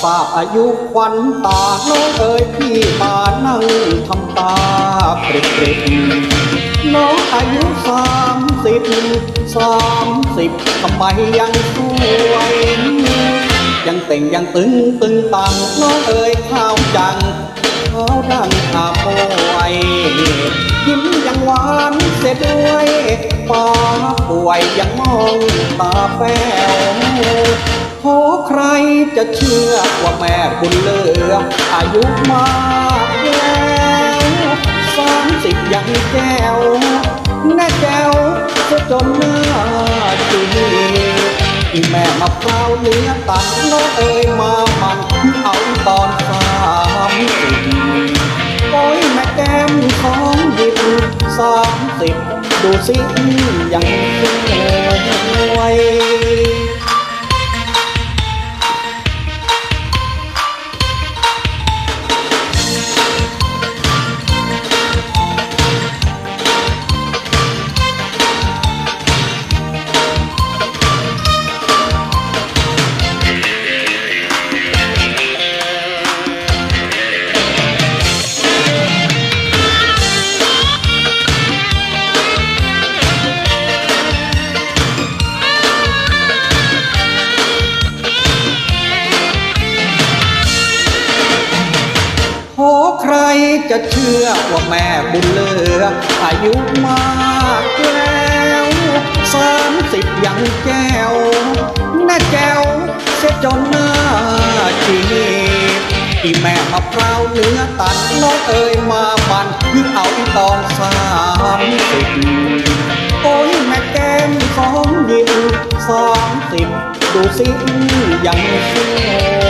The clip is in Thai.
ทราอายุควันตาน้องเอ๋ยพี่มานั่งทำตาเปรตๆน้องอายุสามสิบสามสิบทำไมยังสวยยังเต่งยังตึงตึงตังน้องเอ๋ยข้าวจังเขาดังอาโอยยิ้มยังหวานเสียด้วยปาป่วยยังมองตาแป้ว ขอใครจะเชื่อว่าแม่บุญเลืออายุมากแล้วสามสิบยังแก้วแน่แก้วจะจนหน้าจีอีแม่มะพร้าเนื้อตัดน้องเอ๋ยมามันเอาตอนสามสิบโอ้ยแม่แก้มของหยิบสามสิบดูสิยังสวย ใครจะเชื่อว่าแม่บุญเลือ อายุมากแล้วสามสิบยังแก้วแน่แก้วเสียจนหน้าจีบอีแม่มะพร้าวเนื้อตัดน้องเอ๋ยมามันยิ่งเอาอีตอนสามสิบโอ้ยแม่แก้มสองยิบสามสิบดูสิยังสวย